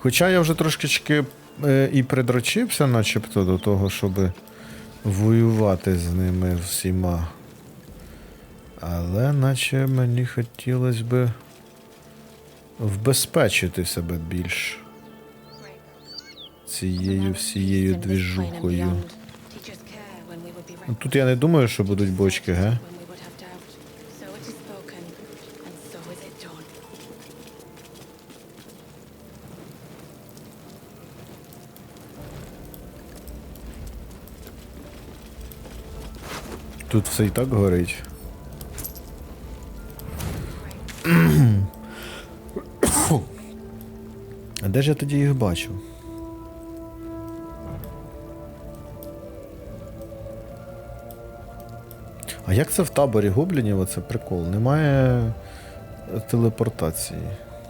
Хоча я вже трошечки е, і придрочився, начебто, до того, щоб воювати з ними всіма. Але наче мені хотілося би вбезпечити себе більш цією всією двіжухою. Ну, Тут я не думаю, що будуть бочки, ге? Тут все і так горить. А де ж я тоді їх бачив? А як це в таборі гоблінів? Оце прикол? Немає телепортації.